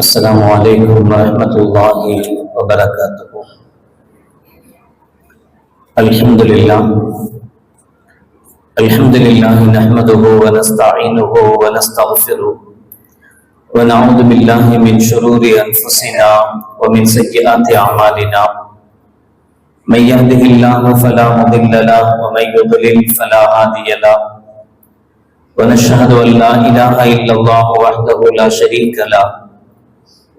السلام عليكم ورحمة الله وبركاته الحمد لله الحمد لله نحمده ونستعينه ونستغفره ونعوذ بالله من شرور أنفسنا ومن سيئات أعمالنا من يهده الله فلا مضل له ومن يضلل فلا هادي له۔ ونشهد أن لا إله إلا الله وحده لا شريك له۔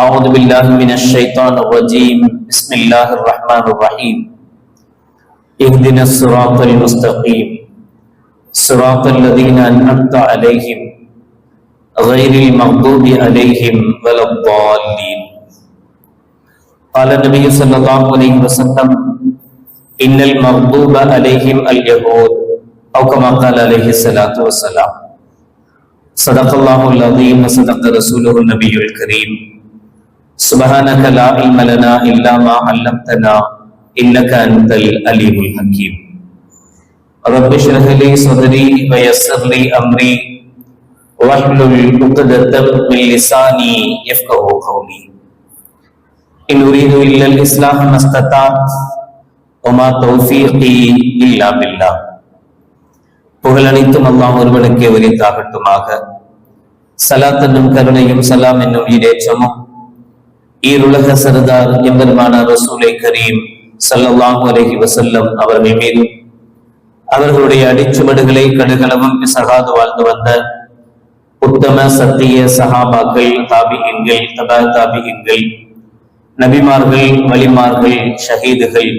أعوذ بالله من الشيطان الرجيم. بسم الله الرحمن الرحيم. اهدنا الصراط المستقيم. صراط الذين أنعمت عليهم غير المغضوب عليهم ولا الضالين. قال النبي صلى الله عليه وسلم إن المغضوب عليهم اليهود أو كما قال عليه الصلاة والسلام. صدق الله العظيم وصدق رسوله النبي الكريم. سبحانك لا علم لنا إلا ما علمتنا إنك أنت العليم الحكيم رب اشرح لي صدري ويسر لي أمري واحلل عقدة من لساني يفقه قولي إن أريد إلا الإصلاح ما استطعت وما توفيقي إلا بالله புகழ் அனைத்தும் அல்லாஹ் ஒருவனுக்கே உரித்தாகட்டுமாக சலாத் என்னும் கருணையும் சலாம் என்னும் ஈடேற்றமும் ஈருலக சரதார் எம்பெருமான ரசூலை கரீம் ஸல்லல்லாஹு அலஹி வசல்லம் அவர்கள் மீதும் அவர்களுடைய அடிச்சுவடுகளை கடுகளவும் பிசகாது வாழ்ந்து வந்த உத்தம சத்திய சகாபாக்கள் தாபிகங்கள் தபா தாபிகங்கள் நபிமார்கள் வலிமார்கள் ஷஹீதுகள்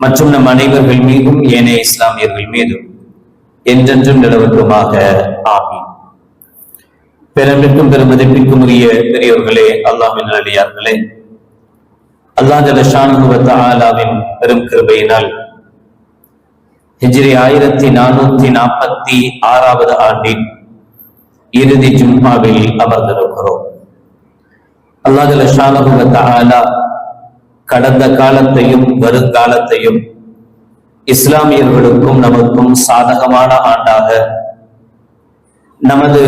மற்றும் நம் அனைவர்கள் மீதும் ஏனைய இஸ்லாமியர்கள் மீதும் என்றென்றும் நிலவட்டுமாக ஆமீன். பெருமிற்கும் பெருமதிப்பிற்கும் உரிய பெரியோர்களே அல்லாமின் அடியார்களே. அல்லாஹ் ஜலஷானுவத்த ஆலாவின் பெரும் கிருபையினால் ஹிஜ்ரி ஆயிரத்தி நானூத்தி நாற்பத்தி ஆறாவது ஆண்டின் இறுதி ஜும்மாவில் அமர்ந்திருக்கிறோம். அல்லாஹ் ஜலஷானுவத்த ஆலா கடந்த காலத்தையும் வருங்காலத்தையும் இஸ்லாமியர்களுக்கும் நமக்கும் சாதகமான ஆண்டாக நமது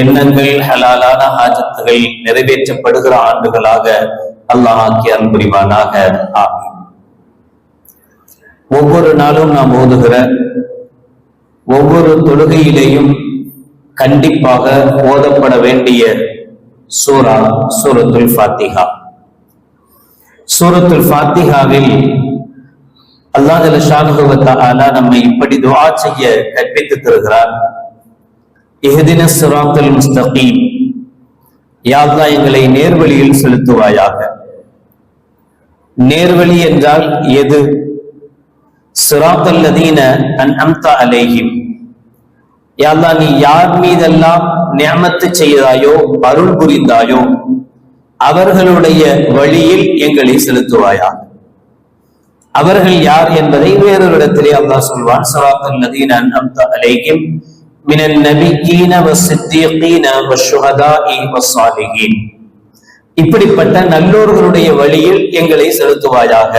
எண்ணங்கள் ஹலாலான ஆஜத்துகள் நிறைவேற்றப்படுகிற ஆண்டுகளாக அல்லாஹ் ஆக்கி அன்புரிவானாக ஒவ்வொரு நாளும் நாம் ஓதுகிற ஒவ்வொரு தொழுகையிலேயும் கண்டிப்பாக ஓதப்பட வேண்டிய சூரா சூரத்துல் ஃபாத்திகா சூரத்துல் ஃபாத்திகாவில் அல்லாஹ் ஜலஷானுவத்தாலா நம்மை இப்படி துவா செய்ய கற்பித்து தருகிறார். இஹ்தின சிராத்தல் முஸ்தகீம். யாழ்லா எங்களை நேர்வழியில் செலுத்துவாயாக. நேர்வழி என்றால் எது? சிராத்தல்லதீன அன் அம்தா அலேஹிம் யாழ்லா நீ யார் மீதெல்லாம் நியமத்து செய்தாயோ அருள் புரிந்தாயோ அவர்களுடைய வழியில் எங்களை செலுத்துவாயாக. அவர்கள் யார் என்பதை வேறொரு இடத்திலே அல்லாஹ் சொல்வான் சராத்தல் நதீன அன்அம்த அலேஹிம். من النبيين والصديقين والشهداء والصالحين இப்படிப்பட்ட நல்லோர்களுடைய வழியில் எங்களை செலுத்துவாயாக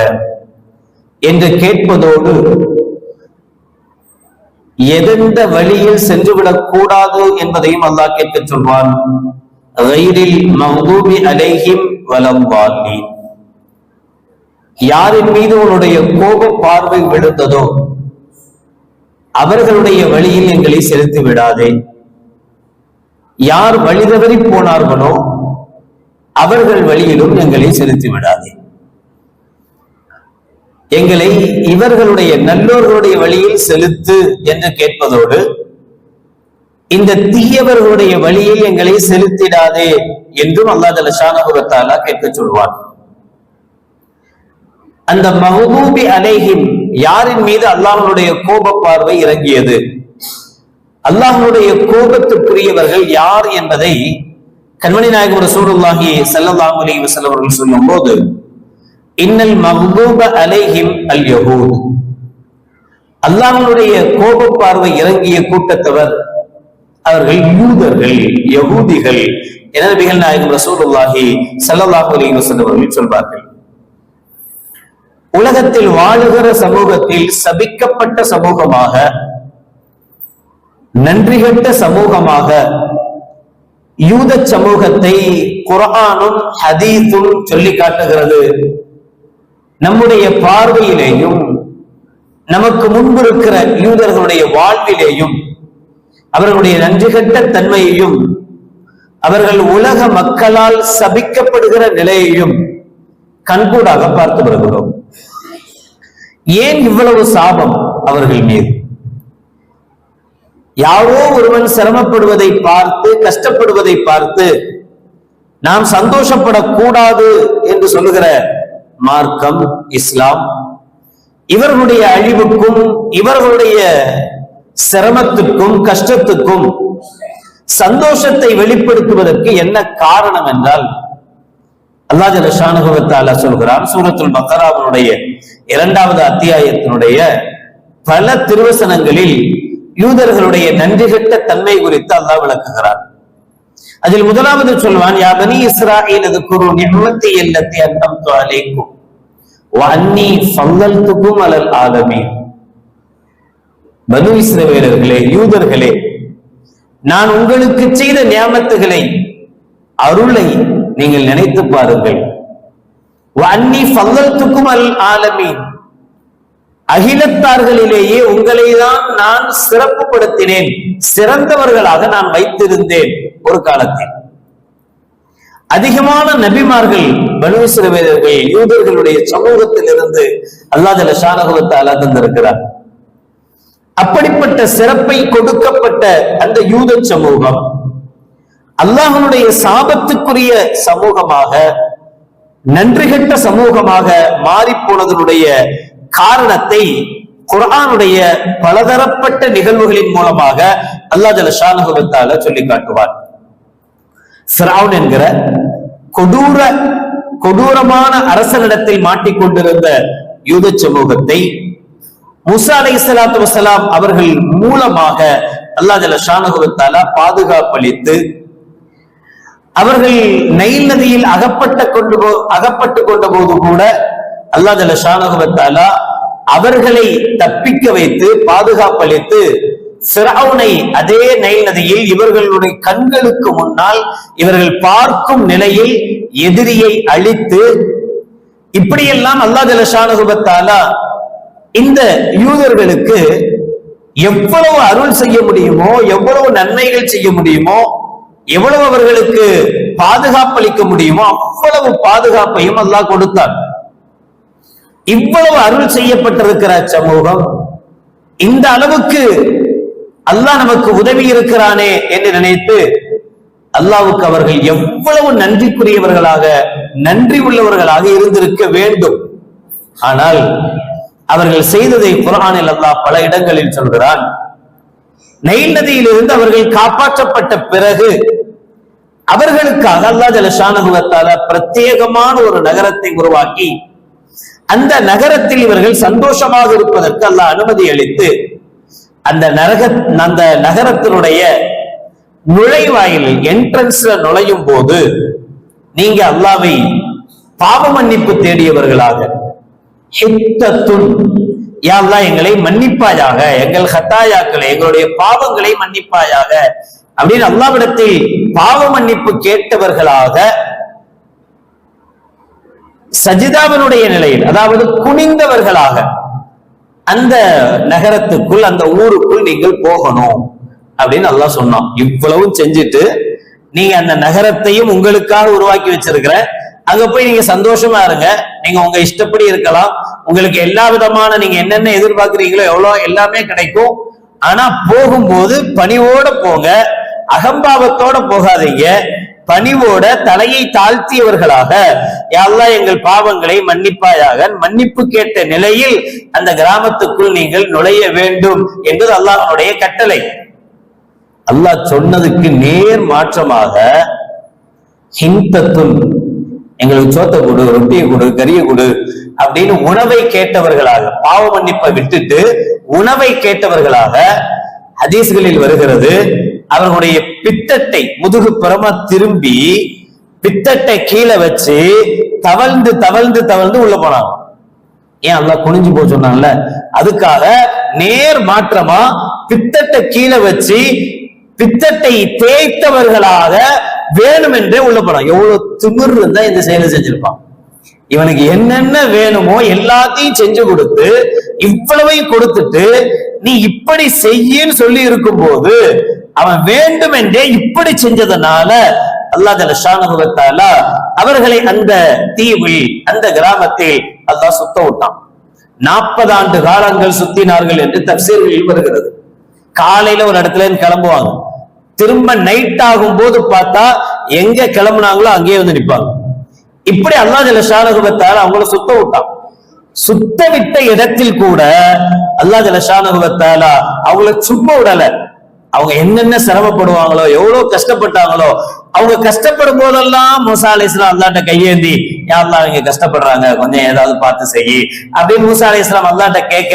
என்று கேட்பதோடு எதெந்த வழியில் சென்றுவிடக் கூடாது என்பதையும் அல்லாஹ் கேட்க சொல்வான் அலைஹிம் வலம்வாலீன் யாரின் மீது உன்னுடைய கோப பார்வை விழுந்ததோ அவர்களுடைய வழியில் எங்களை செலுத்தி விடாதே யார் வழி தவறி போனார்களோ அவர்கள் வழியிலும் எங்களை செலுத்தி விடாதே எங்களை இவர்களுடைய நல்லோர்களுடைய வழியில் செலுத்து என்று கேட்பதோடு இந்த தீயவர்களுடைய வழியில் எங்களை செலுத்திடாதே என்றும் அல்லா ஜலஷானபுரத்தாலா கேட்க சொல்வான். அந்த மஹபூபி அலைஹிம் யாரின் மீது அல்லாஹனுடைய கோப பார்வை இறங்கியது? அல்லாஹனுடைய கோபத்துக்குரியவர்கள் யார் என்பதை கண்மணி நாயகம் ரசூலுல்லாஹி ஸல்லல்லாஹு அலைஹி வஸல்லம் அவர்கள் சொல்லும்போது இன்னல் மஹ்பூப அலைஹிம் அல் யஹூத். அல்லாஹ்வுடைய கோப பார்வை இறங்கிய கூட்டத்தவர் அவர்கள் யூதர்கள் யகூதிகள் என நபிகள் நாயகம் ரசூலுல்லாஹி ஸல்லல்லாஹு அலைஹி வஸல்லம் அவர்கள் சொல்வார்கள். உலகத்தில் வாழுகிற சமூகத்தில் சபிக்கப்பட்ட சமூகமாக நன்றிகட்ட சமூகமாக யூத சமூகத்தை குரானும் ஹதீஸும் சொல்லி காட்டுகிறது. நம்முடைய பார்வையிலேயும் நமக்கு முன்பு இருக்கிற யூதர்களுடைய வாழ்விலேயும் அவர்களுடைய நன்றிகட்ட தன்மையையும் அவர்கள் உலக மக்களால் சபிக்கப்படுகிற நிலையையும் கண்கூடாக பார்த்து வருகிறோம். ஏன் இவ்வளவு சாபம் அவர்கள் மீது? யாரோ ஒருவன் சிரமப்படுவதை பார்த்து கஷ்டப்படுவதை பார்த்து நாம் சந்தோஷப்படக்கூடாது என்று சொல்லுகிற மார்க்கம் இஸ்லாம் இவர்களுடைய அழிவுக்கும் இவர்களுடைய சிரமத்துக்கும் கஷ்டத்துக்கும் சந்தோஷத்தை வெளிப்படுத்துவதற்கு என்ன காரணம் என்றால் அல்லாஹ் ஜலஷானுகவத்தால சொல்கிறான் சூரத்துல் பக்கராவனுடைய இரண்டாவது அத்தியாயத்தினுடைய பல திருவசனங்களில் யூதர்களுடைய நன்றிகட்ட தன்மை குறித்து அல்லாஹ் விளக்குகிறார். அதில் முதலாவது சொல்வான் யாபனி இஸ்ராயில் அது குரு நிம்மத்தி இல்லத்தை அன்னம் அலைக்கும் அன்னி ஃபல்லல்துக்கும் அலல் ஆலமே பனு இஸ்ரவேலர்களே யூதர்களே நான் உங்களுக்கு செய்த நியமத்துகளை அருளை நீங்கள் நினைத்து பாருங்கள். அன்னி ஃபல்லல்துக்கும் அல் ஆலமீன் அகிலத்தார்களிலேயே உங்களை தான் நான் சிறப்புப்படுத்தினேன் சிறந்தவர்களாக நான் வைத்திருந்தேன் ஒரு காலத்தில். அதிகமான நபிமார்கள் பனுசிறவேதர்கள் யூதர்களுடைய சமூகத்தில் இருந்து அல்லாஹ் ஷானகுவத்தை தந்திருக்கிறார். அப்படிப்பட்ட சிறப்பை கொடுக்கப்பட்ட அந்த யூத சமூகம் அல்லாஹனுடைய சாபத்துக்குரிய சமூகமாக நன்றிகட்ட சமூகமாக மாறிப்போனதனுடைய காரணத்தை குரானுடைய பலதரப்பட்ட நிகழ்வுகளின் மூலமாக அல்லா ஜல ஷானகுவத்தால சொல்லி காட்டுவார் சிராவன் என்கிற கொடூர கொடூரமான அரசனிடத்தில் மாட்டிக்கொண்டிருந்த யூத சமூகத்தை முசா அலை சலாத்து வசலாம் அவர்கள் மூலமாக அல்லா ஜல பாதுகாப்பளித்து அவர்கள் நைல் நதியில் அகப்பட்ட கொண்டு போ அகப்பட்டு கொண்ட போது கூட அல்லா ஜல ஷானகுவத்தாலா அவர்களை தப்பிக்க வைத்து பாதுகாப்பளித்து சிராவுனை அதே நைல் நதியில் இவர்களுடைய கண்களுக்கு முன்னால் இவர்கள் பார்க்கும் நிலையில் எதிரியை அழித்து இப்படியெல்லாம் அல்லா ஜல ஷானகுபத்தாலா இந்த யூதர்களுக்கு எவ்வளவு அருள் செய்ய முடியுமோ எவ்வளவு நன்மைகள் செய்ய முடியுமோ எவ்வளவு அவர்களுக்கு பாதுகாப்பு அளிக்க முடியுமோ அவ்வளவு பாதுகாப்பையும் அல்லாஹ் கொடுத்தார். இவ்வளவு அருள் செய்யப்பட்டிருக்கிற சமூகம் இந்த அளவுக்கு அல்லாஹ் நமக்கு உதவி இருக்கிறானே என்று நினைத்து அல்லாவுக்கு அவர்கள் எவ்வளவு நன்றிக்குரியவர்களாக நன்றி உள்ளவர்களாக இருந்திருக்க வேண்டும். ஆனால் அவர்கள் செய்ததை குரானில் அல்லாஹ் பல இடங்களில் சொல்கிறான். நெயில் நதியிலிருந்து அவர்கள் காப்பாற்றப்பட்ட பிறகு அவர்களுக்காக அல்லா ஜலஷானுவத்தால பிரத்யேகமான ஒரு நகரத்தை உருவாக்கி அந்த நகரத்தில் இவர்கள் சந்தோஷமாக இருப்பதற்கு அல்லாஹ் அனுமதி அளித்து அந்த நரக அந்த நகரத்தினுடைய நுழைவாயில் என்ட்ரன்ஸ்ல நுழையும் போது நீங்க அல்லாவை பாவ மன்னிப்பு தேடியவர்களாக ஹித்தத்துன் எங்களை மன்னிப்பாயாக எங்கள் ஹத்தாயாக்களை எங்களுடைய பாவங்களை மன்னிப்பாயாக அப்படின்னு அல்லாவிடத்தில் பாவ மன்னிப்பு கேட்டவர்களாக சஜிதாவினுடைய நிலையில் அதாவது குனிந்தவர்களாக அந்த நகரத்துக்குள் அந்த ஊருக்குள் நீங்கள் போகணும் அப்படின்னு நல்லா சொன்னோம் இவ்வளவும் செஞ்சுட்டு நீங்க அந்த நகரத்தையும் உங்களுக்காக உருவாக்கி வச்சிருக்கிற அங்க போய் நீங்க சந்தோஷமா இருங்க நீங்க உங்க இஷ்டப்படி இருக்கலாம் உங்களுக்கு எல்லா விதமான நீங்க என்னென்ன எதிர்பார்க்கிறீங்களோ எவ்வளோ எல்லாமே கிடைக்கும். ஆனா போகும்போது பணிவோட போங்க அகம்பாவத்தோட போகாதீங்க. பணிவோட தலையை தாழ்த்தியவர்களாக யாரெல்லாம் எங்கள் பாவங்களை மன்னிப்பாயாக மன்னிப்பு கேட்ட நிலையில் அந்த கிராமத்துக்குள் நீங்கள் நுழைய வேண்டும் என்பது அல்லாஹனுடைய கட்டளை. அல்லாஹ் சொன்னதுக்கு நேர் மாற்றமாக ஹிந்தத்து எங்களுக்கு சோத்தை கொடு ரொட்டியை கொடு கறியை கொடு அப்படின்னு உணவை கேட்டவர்களாக பாவ மன்னிப்பை விட்டுட்டு உணவை கேட்டவர்களாக ஹதீஸ்களில் வருகிறது அவர்களுடைய பித்தட்டை முதுகு புறமா திரும்பி பித்தட்டை கீழே வச்சு தவழ்ந்து தவழ்ந்து தவழ்ந்து உள்ள போனாங்க. ஏன் அல்லாஹ் குனிஞ்சு போக சொன்னாங்கல்ல அதுக்காக நேர் மாற்றமா பித்தட்டை கீழே வச்சு பித்தட்டை தேய்த்தவர்களாக வேணுமென்றே உள்ள போனான் எவ்வளவு திமிர் இருந்தா இந்த செயலை செஞ்சிருப்பான் இவனுக்கு என்னென்ன வேணுமோ எல்லாத்தையும் செஞ்சு கொடுத்து இவ்வளவையும் கொடுத்துட்டு நீ இப்படி செய்யன்னு சொல்லி இருக்கும்போது அவன் வேண்டுமென்றே இப்படி செஞ்சதனால அல்லாஹ் ஜல்ல அவர்களை அந்த தீவில் அந்த கிராமத்தில் அல்லாஹ் சுத்த விட்டான். நாற்பது ஆண்டு காலங்கள் சுத்தினார்கள் என்று தப்சீர்கள் வருகிறது. காலையில ஒரு இடத்துல இருந்து கிளம்புவாங்க. திரும்ப நைட் ஆகும் போது பார்த்தா எங்க கிளம்புனாங்களோ அங்கேயே வந்து நிற்பாங்க இப்படி அல்லா ஜல்ல ஷானஹு அவங்கள சுத்த விட்டான். சுத்த விட்ட இடத்தில் கூட அல்லாஹ் ஜல்ல ஷானஹு அவங்கள சும்மா விடல. அவங்க என்னென்ன சிரமப்படுவாங்களோ எவ்வளவு கஷ்டப்பட்டாங்களோ அவங்க கஷ்டப்படும் போதெல்லாம் மூசா அலை இஸ்லாம் அல்லாட்ட கையேந்தி யாரெல்லாம் அவங்க கஷ்டப்படுறாங்க கொஞ்சம் ஏதாவது பார்த்து செய் அப்படின்னு மூசா அலை இஸ்லாம் அல்லாட்ட கேட்க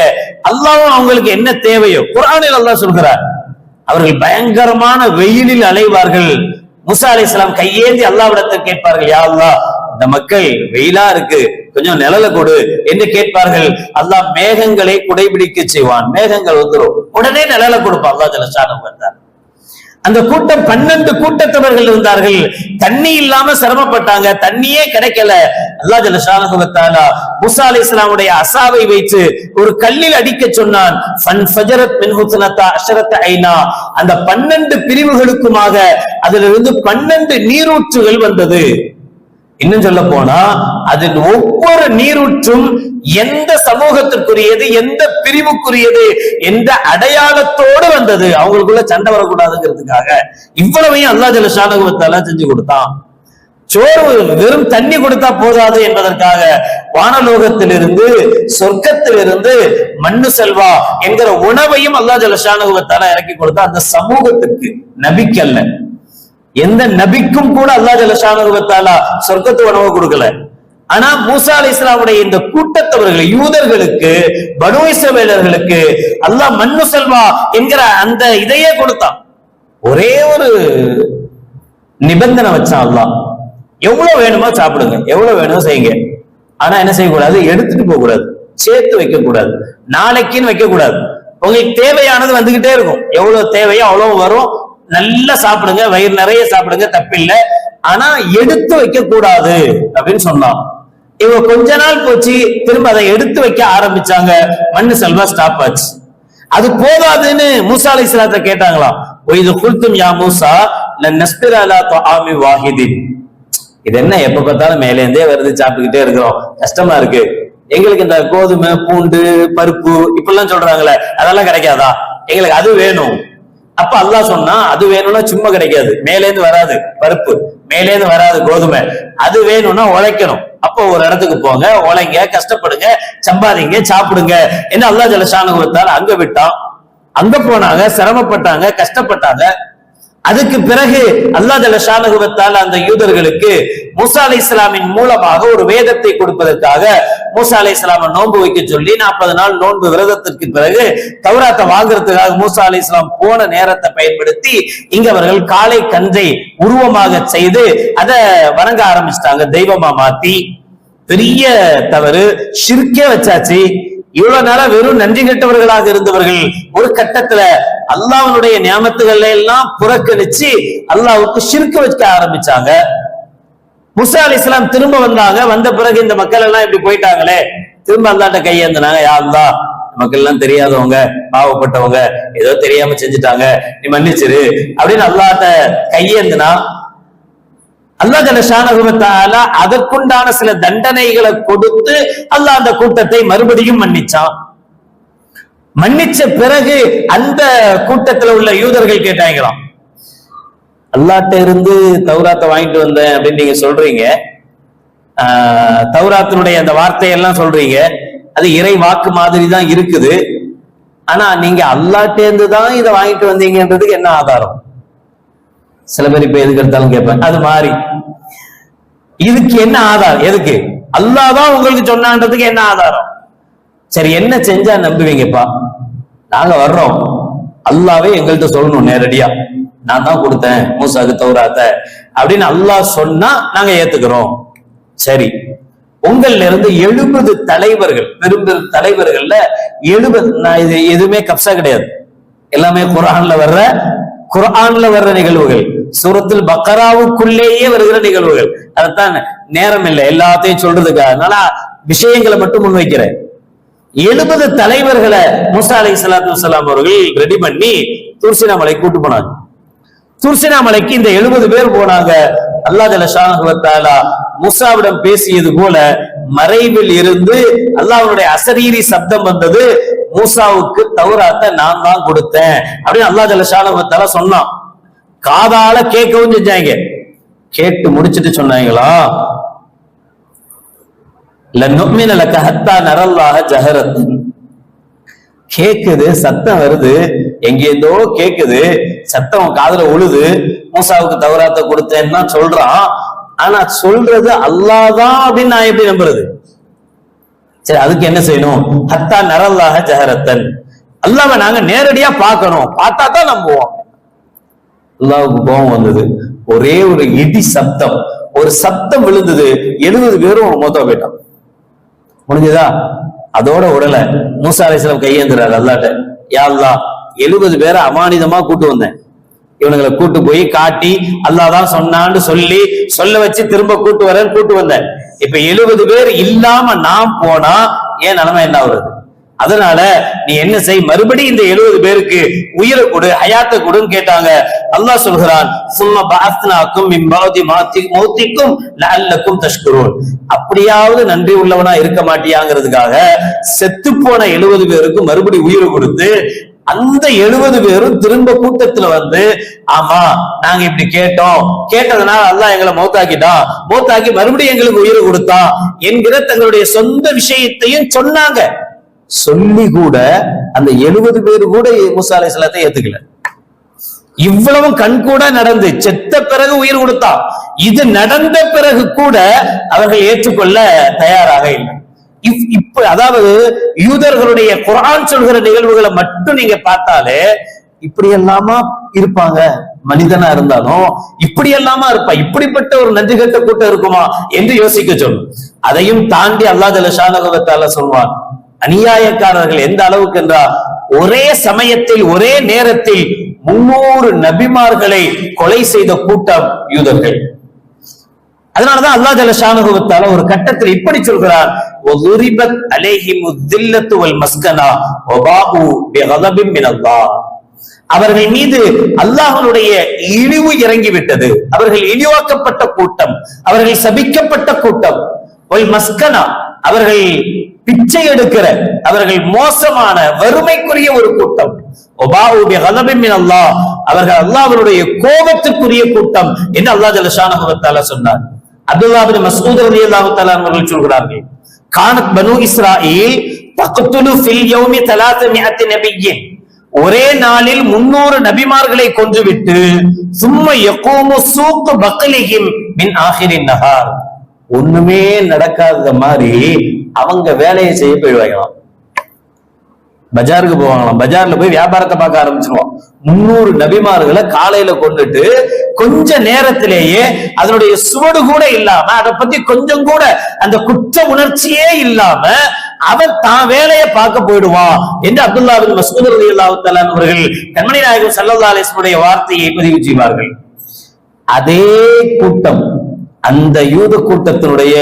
அல்லாவும் அவங்களுக்கு என்ன தேவையோ? குரானில் அல்லா சொல்கிறார் அவர்கள் பயங்கரமான வெயிலில் அலைவார்கள். முசா அலி இஸ்லாம் கையேந்தி அல்லாவிடத்தில் கேட்பார்கள் யா அல்லா இந்த மக்கள் வெயிலா இருக்கு கொஞ்சம் நிழல கொடு என்று கேட்பார்கள். அல்லாஹ் மேகங்களை குடைபிடிக்க செய்வான். மேகங்கள் வந்துரும். உடனே நிழல கொடுப்பான். அல்லாஹ் ஜலசானம் வந்தார். அந்த கூட்டம் பன்னெண்டு கூட்டத்தவர்கள் இருந்தார்கள். தண்ணி இல்லாம சிரமப்பட்டாங்க. தண்ணியே கிடைக்கல. அல்லாஹ் ஜலஷானஹு முசா அலி இஸ்லாமுடைய அசாவை வைத்து ஒரு கல்லில் அடிக்க சொன்னான். ஃபன் ஃபஜரத் ஐனா. அந்த பன்னெண்டு பிரிவுகளுக்குமாக அதிலிருந்து பன்னெண்டு நீரூற்றுகள் வந்தது. இன்னும் சொல்ல போனா அதில் ஒவ்வொரு நீரூற்றும் எந்த சமூகத்திற்குரியது எந்த பிரிவுக்குரியது என்ற அடையாளத்தோடு வந்தது. அவங்களுக்குள்ள சண்டை வரக்கூடாதுங்கிறதுக்காக இவ்வளவையும் அல்லாஹ் ஜல ஷானகுவத்தால செஞ்சு கொடுத்தான். சோறு வெறும் தண்ணி கொடுத்தா போதாது என்பதற்காக வானலோகத்திலிருந்து சொர்க்கத்திலிருந்து மண்ணு செல்வா என்கிற உணவையும் அல்லாஹ் ஜல்ல இறக்கி கொடுத்தா அந்த சமூகத்துக்கு நபிக்கல்ல. எந்த நபிக்கும் கூட அல்லாஹ் ஜல்லஷானுவத்தாலா சொர்க்கத்து உணவு கொடுக்கல. ஆனா மூசா அலி இஸ்லாமுடைய இந்த கூட்டத்தவர்கள் யூதர்களுக்கு பனு இஸ்ரவேலர்களுக்கு அல்லாஹ் மண்ணு செல்வா என்கிற அந்த இதையே கொடுத்தான். ஒரே ஒரு நிபந்தனை வச்சான் அல்லாஹ். எவ்வளவு வேணுமோ சாப்பிடுங்க எவ்வளவு வேணுமோ செய்யுங்க. ஆனா என்ன செய்யக்கூடாது? எடுத்துட்டு போக கூடாது சேர்த்து வைக்க கூடாது நாளைக்குன்னு வைக்க கூடாது உங்களுக்கு தேவையானது வந்துகிட்டே இருக்கும். எவ்வளவு தேவையோ அவ்வளவு வரும். நல்லா சாப்பிடுங்க வயிறு நிறைய சாப்பிடுங்க தப்பில்லை. ஆனா எடுத்து வைக்க கூடாது அப்படின்னு சொன்னான். இவங்க கொஞ்ச நாள் போச்சு திரும்ப அதை எடுத்து வைக்க ஆரம்பிச்சாங்க. மண்ணு செல்வா ஸ்டாப் ஆச்சு. அது போதாதுன்னு மூசா அலை இஸ்லாத்தை கேட்டாங்களாம். இது குல்தும் யா மூசா நஸ்பிர் ஆமி வாஹிதின். இது என்ன எப்ப பார்த்தாலும் மேலே இருந்தே வருது சாப்பிட்டுக்கிட்டே இருக்கிறோம். கஷ்டமா இருக்கு. எங்களுக்கு இந்த கோதுமை பூண்டு பருப்பு இப்பெல்லாம் சொல்றாங்களே அதெல்லாம் கிடைக்காதா? எங்களுக்கு அது வேணும். அப்ப அல்லாஹ் சொன்னா அது வேணும்னா சும்மா கிடைக்காது. மேலேந்து வராது. பருப்பு. மேலேந்து வராது கோதுமை. அது வேணும்னா உழைக்கணும். அப்போ ஒரு இடத்துக்கு போங்க உழைங்க கஷ்டப்படுங்க சம்பாதிங்க சாப்பிடுங்க. என்ன அல்லாஹ் ஜலசானு கொடுத்தாரு அங்க விட்டான். அங்க போனாங்க சிரமப்பட்டாங்க கஷ்டப்பட்டாங்க. அதுக்கு பிறகு அல்லாஹ் ஜலஷானுகுவத்தால் அந்த யூதர்களுக்கு மூசா அலை இஸ்லாமின் மூலமாக ஒரு வேதத்தை கொடுப்பதற்காக மூசா அலை இஸ்லாம நோன்பு வைக்க சொல்லி நாற்பது நாள் நோன்பு விரதத்திற்கு பிறகு தௌராத்தை வாங்குறதுக்காக மூசா அலை இஸ்லாம் போன நேரத்தை பயன்படுத்தி இங்க அவர்கள் காலை கன்றை உருவமாக செய்து அதை வணங்க ஆரம்பிச்சிட்டாங்க. தெய்வமா மாத்தி பெரிய தவறு ஷிர்கே வச்சாச்சு. இவ்வளவு நேரம் வெறும் நன்றி கெட்டவர்களாக இருந்தவர்கள் ஒரு கட்டத்துல அல்லாஹ்வுடைய நியாமத்துகள் எல்லாம் புறக்கணிச்சு அல்லாவுக்கு ஷிர்க வைக்க ஆரம்பிச்சாங்க. முசா அலி இஸ்லாம் திரும்ப வந்தாங்க. வந்த பிறகு இந்த மக்கள் எல்லாம் இப்படி போயிட்டாங்களே. திரும்ப அல்லாட்ட கையேந்தினாங்க. யா மக்கள் எல்லாம் தெரியாதவங்க பாவப்பட்டவங்க ஏதோ தெரியாம செஞ்சுட்டாங்க. நீ மன்னிச்சிரு அப்படின்னு அல்லாட்ட கையேந்தினா அல்லாஹ் ஜலஷானகுமத்தால அதற்குண்டான சில தண்டனைகளை கொடுத்து அல்லாஹ் அந்த கூட்டத்தை மறுபடியும் மன்னிச்சான். மன்னிச்ச பிறகு அந்த கூட்டத்துல உள்ள யூதர்கள் கேட்டாங்களாம். அல்லாட்ட இருந்து தௌராத்தை வாங்கிட்டு வந்தேன் அப்படின்னு நீங்க சொல்றீங்க. ஆஹ் தௌராத்தினுடைய அந்த வார்த்தையெல்லாம் சொல்றீங்க. அது இறை வாக்கு மாதிரி தான் இருக்குது. ஆனா நீங்க அல்லாட்டேந்து தான் இதை வாங்கிட்டு வந்தீங்கன்றதுக்கு என்ன ஆதாரம்? சில பேர் இப்ப எதுக்கு எடுத்தாலும் கேட்பேன் அது மாதிரி இதுக்கு என்ன ஆதாரம்? எதுக்கு? அல்லாஹ் தான் உங்களுக்கு சொன்னான்றதுக்கு என்ன ஆதாரம்? சரி என்ன செஞ்சா நம்புவீங்கப்பா? நாங்க வர்றோம். அல்லாவே எங்கள்கிட்ட சொல்லணும் நேரடியா. நான் தான் கொடுத்தேன். மூசாக்கு தௌராத்த. அப்படின்னு அல்லாஹ் சொன்னா நாங்க ஏத்துக்கிறோம். சரி. உங்கள்ல இருந்து எழுபது தலைவர்கள் பெரும் பெரும் தலைவர்கள்ல எழுபது நான் இது எதுவுமே கப்சா கிடையாது. எல்லாமே குரான்ல வர்ற குரான்ல வர்ற நிகழ்வுகள் சூரத்தில் பக்கராவுக்குள்ளேயே வருகிற நிகழ்வுகள். அதைத்தான் நேரம் இல்லை எல்லாத்தையும் சொல்றதுக்கு. அதனால விஷயங்களை மட்டும் முன்வைக்கிறேன். எழுபது தலைவர்களை முசா அலை சலாத்து வலாம் அவர்கள் ரெடி பண்ணி துர்சினா மலை கூட்டு போனாங்க. துர்சினா மலைக்கு இந்த எழுபது பேர் போனாங்க. அல்லா ஜலஷானுவத்தாலா முசாவிடம் பேசியது போல மறைவில் இருந்து அல்லாஹ்வுடைய அசரீரி சப்தம் வந்தது. மூசாவுக்கு தௌராத்த நான் தான் கொடுத்தேன். அப்படின்னு அல்லா ஜலஷானுவத்தாலா சொன்னான். காதால கேட்கவும் செஞ்சாங்க. கேட்டு முடிச்சிட்டு சொன்னாங்களா? கேக்குது சத்தம் வருது. எங்கேந்தோ கேக்குது. சத்தம் காதல உழுது. மூசாவுக்கு தவறாத்த கொடுத்தேன்னா சொல்றான். ஆனா சொல்றது அல்லாதான் அப்படின்னு நான் எப்படி நம்புறது? சரி அதுக்கு என்ன செய்யணும்? ஹத்தா நரல்லாக ஜஹரத்தன். அல்லாம நாங்க நேரடியா பார்க்கணும். பார்த்தா தான் நம்புவோம். அல்லாவுக்கு கோபம் வந்தது. ஒரே ஒரு இடி சப்தம். ஒரு சப்தம் விழுந்தது. எழுபது பேரும் மொத்தம் போயிட்டான். முடிஞ்சதா? அதோட உடல மூசா அலிஸ்லாம் கையேந்துறாரு அல்லாட்ட. யா அல்லா எழுபது பேரை அமானிதமா கூட்டு வந்தேன். இவனுங்களை கூட்டு போய் காட்டி அல்லாஹ் தான் சொன்னான்னு சொல்லி சொல்ல வச்சு திரும்ப கூட்டு வரேன்னு கூட்டு வந்தேன். இப்ப எழுபது பேர் இல்லாம நாம் போனா என் நிலைமை என்ன வருது அதனால நீ என்ன செய்? மறுபடியும் இந்த எழுபது பேருக்கு உயிரை கொடு ஹயாத்தை கொடுன்னு கேட்டாங்க. அல்லாஹ் சொல்கிறான் சும்மா பாஸ்னாக்கும் மிம்பாதி மாத்தி மௌத்திக்கும் லல்லக்கும் தஷ்குரோன். அப்படியாவது நன்றி உள்ளவனா இருக்க மாட்டியாங்கிறதுக்காக செத்து போன எழுபது பேருக்கு மறுபடி உயிரை கொடுத்து அந்த எழுபது பேரும் திரும்ப கூட்டத்துல வந்து ஆமா நாங்க இப்படி கேட்டோம். கேட்டதுனால அல்லாஹ் எங்களை மௌத்தாக்கிட்டான் மௌத்தாக்கி மறுபடியும் எங்களுக்கு உயிரை கொடுத்தான் என்கிற தங்களுடைய சொந்த விஷயத்தையும் சொன்னாங்க. சொல்லி கூட அந்த எழுபது பேர் கூட மூசா அலைஹிஸ்ஸலாத்தை ஏத்துக்கல. இவ்வளவும் கண் கூட நடந்து செத்த பிறகு உயிர் கொடுத்தான் இது நடந்த பிறகு கூட அவர்கள் ஏற்றுக்கொள்ள தயாராக இல்லை. இப்ப அதாவது யூதர்களுடைய குரான் சொல்கிற நிகழ்வுகளை மட்டும் நீங்க பார்த்தாலே இப்படி எல்லாமா இருப்பாங்க? மனிதனா இருந்தாலும் இப்படி எல்லாமா இருப்பா? இப்படிப்பட்ட ஒரு நன்றிகட்ட கூட்டம் இருக்குமா? என்று யோசிக்க சொல்லும் அதையும் தாண்டி அல்லாஹ் ஜலஷானகத்தால சொல்வான் அநியாயக்காரர்கள் எந்த அளவுக்கு என்றால் ஒரே சமயத்தில் ஒரே நேரத்தில் முன்னூறு நபிமார்களை கொலை செய்த கூட்டம் யூதர்கள். அதனாலதான் அல்லாஹ் ஜலஷானுகத்தால ஒரு கட்டத்தில் இப்படி சொல்கிறார் ஒதுரிபத் தில்லத்து வல் மஸ்கனா ஒபாஹு பிகதபின் மினல்லாஹ். அவர்கள் மீது அல்லாஹனுடைய இழிவு இறங்கிவிட்டது. அவர்கள் இழிவாக்கப்பட்ட கூட்டம் அவர்கள் சபிக்கப்பட்ட கூட்டம். ஒல் மஸ்கனா அவர்கள் பிச்சை எடுக்கிற அவர்கள் மோசமான வறுமைக்குரிய ஒரு கூட்டம். ஒபாஹு அவர்கள் அல்லாஹனுடைய கோபத்துக்குரிய கூட்டம் என்று அல்லாஹ் ஜலஷானுஹு சொன்னார். அப்துல்லா மசூத் அலி அல்லாஹு தஆலா அவர்கள் சொல்கிறார்கள் கானத் பனு இஸ்ராயில் தக்துலு ஃபில் யௌமி 300 நபியின். ஒரே நாளில் முன்னூறு நபிமார்களை கொன்றுவிட்டு சும்மா யகூமு சூக் பக்லிஹிம் மின் ஆகிரின் நஹார். ஒண்ணுமே நடக்காத மாதிரி அவங்க வேலையை செய்ய போயிடுவாங்களாம். பஜாருக்கு போவாங்களாம். பஜார்ல போய் வியாபாரத்தை பார்க்க ஆரம்பிச்சிருவோம். முன்னூறு நபிமார்களை காலையில கொண்டுட்டு கொஞ்ச நேரத்திலேயே அதனுடைய சுவடு கூட இல்லாம அதை பத்தி கொஞ்சம் கூட அந்த குற்ற உணர்ச்சியே இல்லாம அவன் தான் வேலையை பார்க்க போயிடுவான் என்று அப்துல்லா பின் மசூத் அலி அல்லாஹ் அவர்கள் கண்மணி நாயகம் சல்லா அலிஸ்மனுடைய வார்த்தையை பதிவு செய்வார்கள். அதே கூட்டம் அந்த யூத கூட்டத்தினுடைய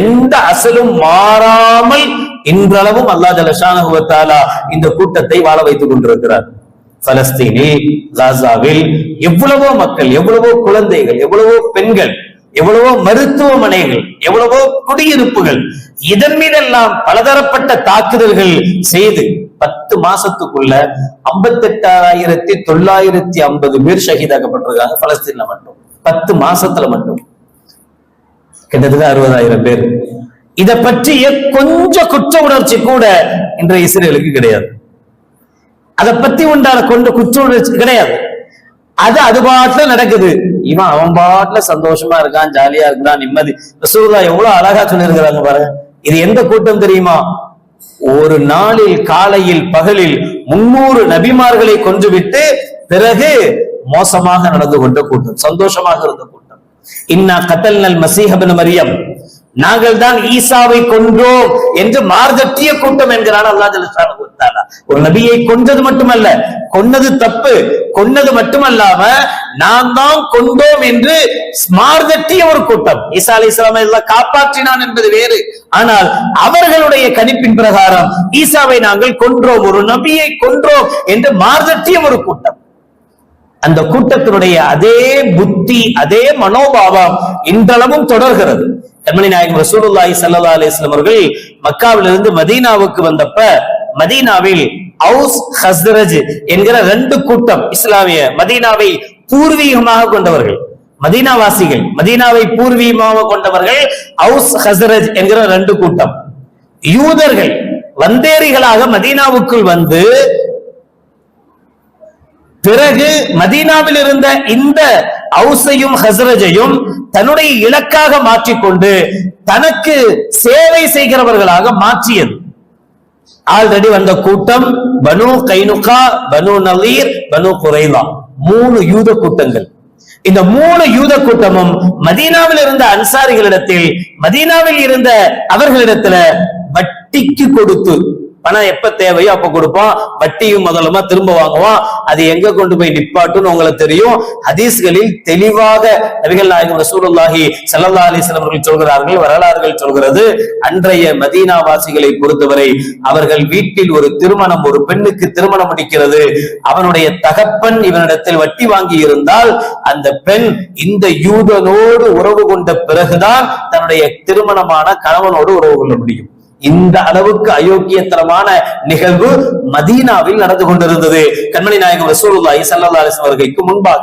எந்த அசலும் மாறாமல் இன்றளவும் அல்லா ஜலஷானஹு இந்த கூட்டத்தை வாழ வைத்துக் கொண்டிருக்கிறார். பலஸ்தீனில் காசாவில் எவ்வளவோ மக்கள் எவ்வளவோ குழந்தைகள் எவ்வளவோ பெண்கள் எவ்வளவோ மருத்துவமனைகள் எவ்வளவோ குடியிருப்புகள் இதன் மீதெல்லாம் பலதரப்பட்ட தாக்குதல்கள் செய்து பத்து மாசத்துக்குள்ள ஐம்பத்தெட்டாயிரத்தி தொள்ளாயிரத்தி ஐம்பது பேர் ஷஹீதாக்கப்பட்டிருக்காங்க பலஸ்தீன்ல மட்டும். பத்து மாசத்துல மட்டும். கிட்டத்தட்ட அறுபதாயிரம் பேர். இத பற்றிய கொஞ்சம் குற்ற உணர்ச்சி கூட இன்றைய இஸ்ரேலுக்கு கிடையாது. அதை பத்தி உண்டான கொண்டு குற்ற உணர்ச்சி கிடையாது. அது அது பாட்டுல நடக்குது. இவன் அவன் பாட்டுல சந்தோஷமா இருக்கான் ஜாலியா இருக்கான் நிம்மதி. ரசூல்லா எவ்வளவு அழகா சொல்லியிருக்கிறாங்க பாருங்க இது எந்த கூட்டம் தெரியுமா? ஒரு நாளில் காலையில் பகலில் முன்னூறு நபிமார்களை கொன்றுவிட்டு பிறகு மோசமாக நடந்து கொண்ட கூட்டம் சந்தோஷமாக இருந்த கூட்டம். இன்னா கத்தல்னல் மசீஹபன் மரியம். நாங்கள் தான் ஈசாவை கொன்றோம் என்று மார்தட்டிய கூட்டம் என்கிறான் அல்லாஹ் ஜல்லஷானஹு ஒரு நபியை கொன்றது மட்டுமல்ல கொன்னது தப்பு கொன்னது மட்டுமல்லாம நான் தான் கொண்டோம் என்று மார்தட்டிய ஒரு கூட்டம். ஈசா அலி இஸ்லாமை காப்பாற்றினான் என்பது வேறு. ஆனால் அவர்களுடைய கணிப்பின் பிரகாரம் ஈசாவை நாங்கள் கொன்றோம் ஒரு நபியை கொன்றோம் என்று மார்தட்டிய ஒரு கூட்டம். அந்த கூட்டத்தினுடைய அதே புத்தி அதே மனோபாவம் இன்றளவும் தொடர்கிறது. கண்மணி நாயகம் ரசூலுல்லாஹி சல்லா அலிஸ்லாம் அவர்கள் மக்காவிலிருந்து மதீனாவுக்கு வந்தப்ப மதீனாவில் அவுஸ் ஹஸ்ரஜ் என்கிற ரெண்டு கூட்டம் இஸ்லாமிய மதீனாவை பூர்வீகமாக கொண்டவர்கள் மதீனாவாசிகள் மதீனாவை பூர்வீகமாக கொண்டவர்கள் அவுஸ் ஹஸ்ரஜ் என்கிற ரெண்டு கூட்டம். யூதர்கள் வந்தேரிகளாக மதீனாவுக்குள் வந்து பிறகு மதீனாவில் இருந்த இந்த அவுசையும் ஹசரஜையும் தன்னுடைய இலக்காக மாற்றிக்கொண்டு தனக்கு சேவை செய்கிறவர்களாக மாற்றியது. ஆல்ரெடி வந்த கூட்டம் பனு கைனுகா பனு நலீர் பனு குறைலா மூணு யூத கூட்டங்கள். இந்த மூணு யூத கூட்டமும் மதீனாவில் இருந்த அன்சாரிகளிடத்தில் மதீனாவில் இருந்த அவர்களிடத்துல வட்டிக்கு கொடுத்து பணம் எப்ப தேவையோ அப்ப கொடுப்போம். வட்டியும் முதலுமா திரும்ப வாங்குவோம். அது எங்க கொண்டு போய் நிப்பாட்டும்னு உங்களுக்கு தெரியும். ஹதீஸ்களில் தெளிவாக நபிகள் நாயகம் ரசூலுல்லாஹி சல்லா அலைஹி அவர்கள் சொல்கிறார்கள் வரலாறுகள் சொல்கிறது. அன்றைய மதீனா வாசிகளை பொறுத்தவரை அவர்கள் வீட்டில் ஒரு திருமணம் ஒரு பெண்ணுக்கு திருமணம் முடிக்கிறது. அவனுடைய தகப்பன் இவனிடத்தில் வட்டி வாங்கி இருந்தால் அந்த பெண் இந்த யூதனோடு உறவு கொண்ட பிறகுதான் தன்னுடைய திருமணமான கணவனோடு உறவு கொள்ள முடியும். இந்த அளவுக்கு அயோக்கியத்தனமான நிகழ்வு மதீனாவில் நடந்து கொண்டிருந்தது. கண்மணி நாயகம் ரசூலுல்லாஹி ஸல்லல்லாஹு அலைஹி வஸல்லம் வருகைக்கு முன்பாக.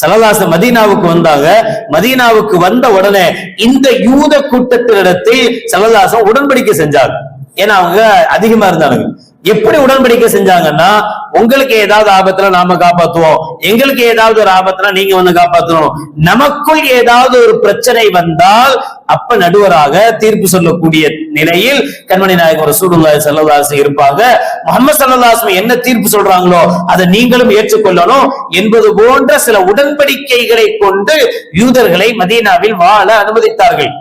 சல்லல்லாஹு மதீனாவுக்கு வந்தாங்க. மதீனாவுக்கு வந்த உடனே இந்த யூத கூட்டத்தினிடத்தில் சல்லல்லாஹு உடன்படிக்கை செஞ்சாங்க. ஏன்னா அவங்க அதிகமா இருந்தாங்க எப்படி உடன்படிக்கை செஞ்சாங்கன்னா உங்களுக்கு ஏதாவது ஆபத்துல நாம காப்பாத்துவோம். எங்களுக்கு ஏதாவது ஒரு ஆபத்துல நீங்க வந்து காப்பாத்தணும். நமக்குள் ஏதாவது ஒரு பிரச்சனை வந்தால் அப்ப நடுவராக தீர்ப்பு சொல்லக்கூடிய நிலையில் கண்மணி நாயகம் ரசூலுல்லாஹி ஸல்லல்லாஹு அலைஹி இருப்பாங்க. முகமது ஸல்லல்லாஹு என்ன தீர்ப்பு சொல்றாங்களோ அதை நீங்களும் ஏற்றுக்கொள்ளணும் என்பது போன்ற சில உடன்படிக்கைகளை கொண்டு யூதர்களை மதீனாவில் வாழ அனுமதித்தார்கள்.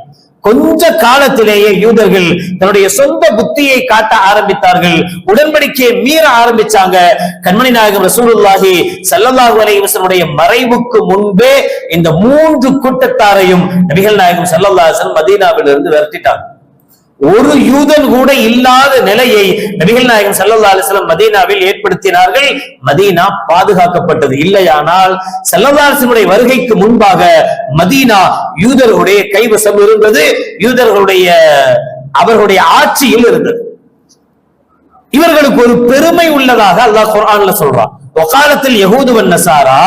கொஞ்ச காலத்திலேயே யூதர்கள் தன்னுடைய சொந்த புத்தியை காட்ட ஆரம்பித்தார்கள். உடன்படிக்கையை மீற ஆரம்பிச்சாங்க. கண்மணி நாயகம் ரசூலுல்லாஹி சல்லல்லாஹு அலைஹி மறைவுக்கு முன்பே இந்த மூன்று கூட்டத்தாரையும் நபிகள் நாயகம் ஸல்லல்லாஹு அலைஹி வஸல்லம் மதீனாவிலிருந்து விரட்டிட்டாங்க. ஒரு யூதன் கூட இல்லாத நிலையை நபிகள் நாயகம் ஸல்லல்லாஹு அலிஸ்லம் மதீனாவில் ஏற்படுத்தினார்கள். மதீனா பாதுகாக்கப்பட்டது. இல்லையானால் ஸல்லல்லாஹு வருகைக்கு முன்பாக மதீனா யூதர்களுடைய கைவசம் இருந்தது. யூதர்களுடைய அவர்களுடைய ஆட்சியில் இருந்தது. இவர்களுக்கு ஒரு பெருமை உள்ளதாக அல்லாஹ் குரான்ல சொல்றான். ஒகாலத்தில் யகூதுவன் நசாரா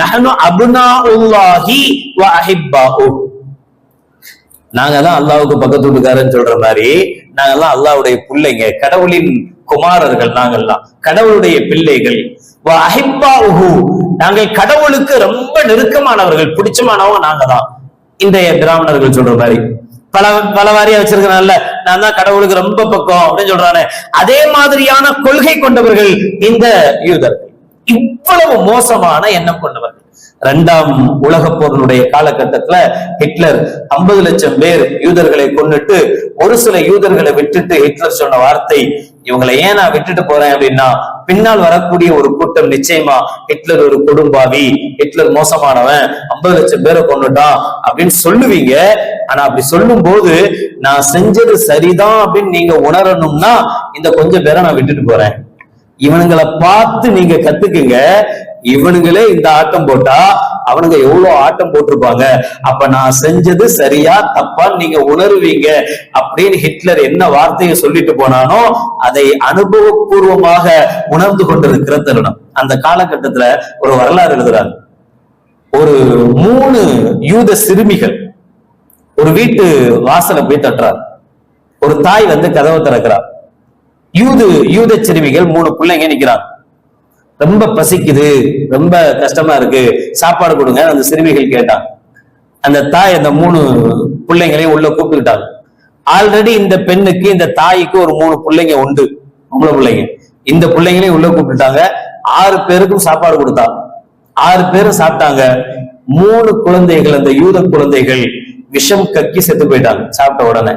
நஹனு அப்னாஉல்லாஹி வ அஹிப்பாஹு நாங்க தான் அல்லாவுக்கு பக்கத்து வீட்டுக்காரன்னு சொல்ற மாதிரி நாங்கெல்லாம் அல்லாவுடைய பிள்ளைங்க கடவுளின் குமாரர்கள் நாங்கெல்லாம் கடவுளுடைய பிள்ளைகள். நாங்கள் கடவுளுக்கு ரொம்ப நெருக்கமானவர்கள் பிடிச்சமானவங்க நாங்க தான் இன்றைய பிராமணர்கள் சொல்ற மாதிரி. பல பல வாரியா வச்சிருக்கனால நான் தான் கடவுளுக்கு ரொம்ப பக்கம் அப்படின்னு சொல்றானே. அதே மாதிரியான கொள்கை கொண்டவர்கள் இந்த யூதர்கள். இவ்வளவு மோசமான எண்ணம் கொண்டவர்கள். இரண்டாம் உலக போரினுடைய காலகட்டத்துல ஹிட்லர் ஐம்பது லட்சம் பேர் யூதர்களை கொண்டுட்டு ஒரு சில யூதர்களை விட்டுட்டு ஹிட்லர் சொன்ன வார்த்தை இவங்களை ஏன் நான் விட்டுட்டு போறேன் அப்படின்னா பின்னால் வரக்கூடிய ஒரு கூட்டம் நிச்சயமா ஹிட்லர் ஒரு கொடும்பாவி ஹிட்லர் மோசமானவன் ஐம்பது லட்சம் பேரை கொண்டுட்டான் அப்படின்னு சொல்லுவீங்க. ஆனா அப்படி சொல்லும் போது நான் செஞ்சது சரிதான் அப்படின்னு நீங்க உணரணும்னா இந்த கொஞ்சம் பேரை நான் விட்டுட்டு போறேன். இவனுங்களை பார்த்து நீங்க கத்துக்குங்க. இவனுங்களே இந்த ஆட்டம் போட்டா அவனுங்க எவ்வளவு ஆட்டம் போட்டிருப்பாங்க? அப்ப நான் செஞ்சது சரியா தப்பான்னு நீங்க உணருவீங்க. அப்படின்னு ஹிட்லர் என்ன வார்த்தையை சொல்லிட்டு போனானோ அதை அனுபவபூர்வமாக உணர்ந்து கொண்டிருக்கிற தருணம். அந்த காலகட்டத்துல ஒரு வரலாறு எழுதுறாரு ஒரு மூணு யூத சிறுமிகள் ஒரு வீட்டு வாசலை போய் தட்டுறார் ஒரு தாய் வந்து கதவை திறக்கிறார் யூது யூத சிறுமிகள் மூணு பிள்ளைங்க நிக்கிறாங்க. ரொம்ப பசிக்குது ரொம்ப கஷ்டமா இருக்கு சாப்பாடு கொடுங்க அந்த சிறுமிகள் கேட்டான். அந்த தாய் அந்த மூணு பிள்ளைங்களையும் உள்ள கூப்பிட்டுக்கிட்டாங்க. ஆல்ரெடி இந்த பெண்ணுக்கு இந்த தாய்க்கு ஒரு மூணு பிள்ளைங்க உண்டு. உங்களை பிள்ளைங்க. இந்த பிள்ளைங்களையும் உள்ள கூப்பிட்டுட்டாங்க. ஆறு பேருக்கும் சாப்பாடு கொடுத்தா ஆறு பேரும் சாப்பிட்டாங்க. மூணு குழந்தைகள் அந்த யூத குழந்தைகள் விஷம் கக்கி செத்து போயிட்டாங்க சாப்பிட்ட உடனே.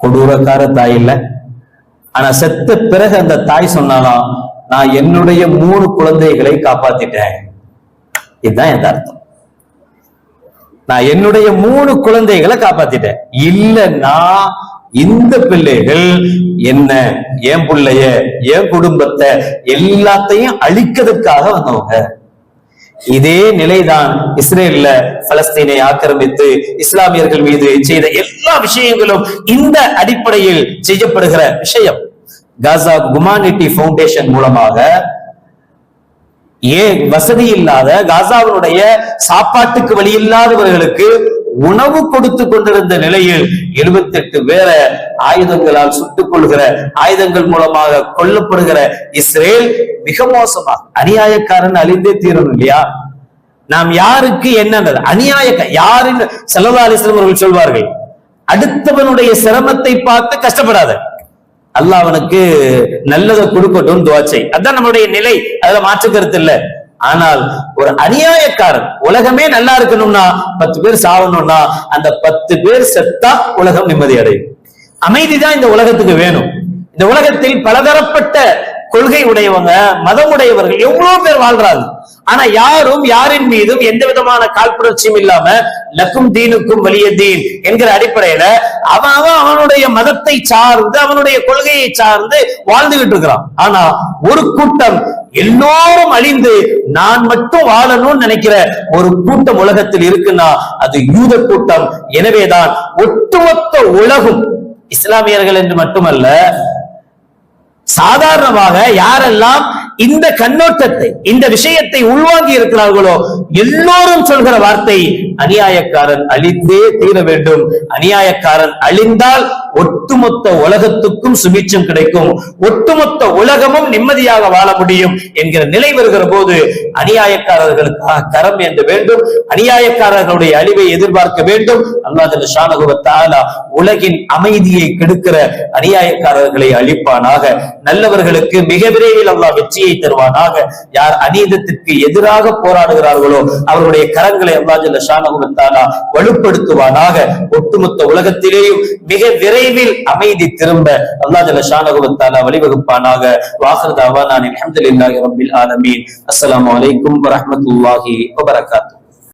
கொடூரக்கார தாய் இல்ல. ஆனா செத்த பிறகு அந்த தாய் சொன்னாலாம் நான் என்னுடைய மூணு குழந்தைகளை காப்பாத்திட்டேன். இதுதான் என் அர்த்தம். நான் என்னுடைய மூணு குழந்தைகளை காப்பாத்திட்டேன். இல்லைன்னா இந்த பிள்ளைகள் என்ன என் பிள்ளைய என் குடும்பத்தை எல்லாத்தையும் அழிக்கிறதுக்காக வந்தவங்க. இதே நிலைதான் இஸ்ரேல்ல பலஸ்தீனை ஆக்கிரமித்து இஸ்லாமியர்கள் மீது செய்த எல்லா விஷயங்களும் இந்த அடிப்படையில் செய்யப்படுகிற விஷயம். காசா குமானிட்டி ஃபவுண்டேஷன் மூலமாக ஏன் வசதி இல்லாத காசாவினுடைய சாப்பாட்டுக்கு வழி இல்லாதவர்களுக்கு உணவு கொடுத்து கொண்டிருந்த நிலையில் 78 பேரை ஆயுதங்களால் சுட்டுக் கொள்கிற ஆயுதங்கள் மூலமாக கொல்லப்படுகிற இஸ்ரேல் மிக மோசமா அநியாயக்காரன் அழிந்தே தீரணும் இல்லையா? நாம் யாருக்கு என்னன்றது அநியாய யாருன்னு செல்லல்லா அலிஸ்லாம் அவர்கள் சொல்வார்கள் அடுத்தவனுடைய சிரமத்தை பார்த்து கஷ்டப்படாத. அல்லாஹ் அவனுக்கு நல்லதை கொடுக்கட்டும் துவாச்சை அதான் நம்மளுடைய நிலை. அதுல மாற்று கருத்து இல்ல. ஆனால் ஒரு அநியாயக்காரன் உலகமே நல்லா இருக்கணும்னா பத்து பேர் சாவணும்னா அந்த பத்து பேர் செத்தா உலகம் நிம்மதி அடையும் அமைதிதான் இந்த உலகத்துக்கு வேணும். இந்த உலகத்தில் பலதரப்பட்ட கொள்கை உடையவங்க மதம் உடையவர்கள் எவ்வளவு பேர் வாழ்றாங்க? ஆனா யாரும் யாரின் மீதும் எந்த விதமான காழ்ப்புணர்ச்சியும் இல்லாம லக்கும் தீனுக்கும் வலிய தீன் என்கிற அடிப்படையில அவன் அவன் அவனுடைய மதத்தை சார்ந்து அவனுடைய கொள்கையை சார்ந்து வாழ்ந்துகிட்டு இருக்கிறான். ஆனா ஒரு கூட்டம் எல்லோரும் அழிந்து நான் மட்டும் வாழணும்னு நினைக்கிற ஒரு கூட்டம் உலகத்தில் இருக்குன்னா அது யூத கூட்டம். எனவேதான் ஒட்டுமொத்த உலகும் இஸ்லாமியர்கள் என்று மட்டுமல்ல சாதாரணமாக யாரெல்லாம் இந்த கண்ணோட்டத்தை இந்த விஷயத்தை உள்வாங்கி இருக்கிறார்களோ எல்லோரும் சொல்கிற வார்த்தை அநியாயக்காரன் அழிந்தே தீர வேண்டும். அநியாயக்காரன் அழிந்தால் ஒட்டுமொத்த உலகத்துக்கும் சுபிட்சம் கிடைக்கும். ஒட்டுமொத்த உலகமும் நிம்மதியாக வாழ முடியும் என்கிற நிலை வருகிற போது அநியாயக்காரர்களுக்காக கரம் ஏந்த வேண்டும். அநியாயக்காரர்களுடைய அழிவை எதிர்பார்க்க வேண்டும். அல்லாஹ் ஷானகுவத்தாலா உலகின் அமைதியை கெடுக்கிற அநியாயக்காரர்களை அழிப்பானாக. நல்லவர்களுக்கு மிக விரைவில் அல்லாஹ் வெற்றியை தருவானாக. யார் அநீதத்திற்கு எதிராக போராடுகிறார்களோ அவருடைய கரங்களை அல்லாஜல்ல ஷானகுவத்தாலா வலுப்படுத்துவானாக. ஒட்டுமொத்த உலகத்திலேயும் மிக விரைவில் அமைதி திரும்ப அல்லாஜல்ல ஜல்ல ஷானகுவத்தாலா வழிவகுப்பானாக. வாஹர் தாவானான் அஹமதுல்லாஹி ரபில் ஆலமீன். அஸ்லாம் வலைக்கும் வரமத்துல்லாஹி வபரகாத்து.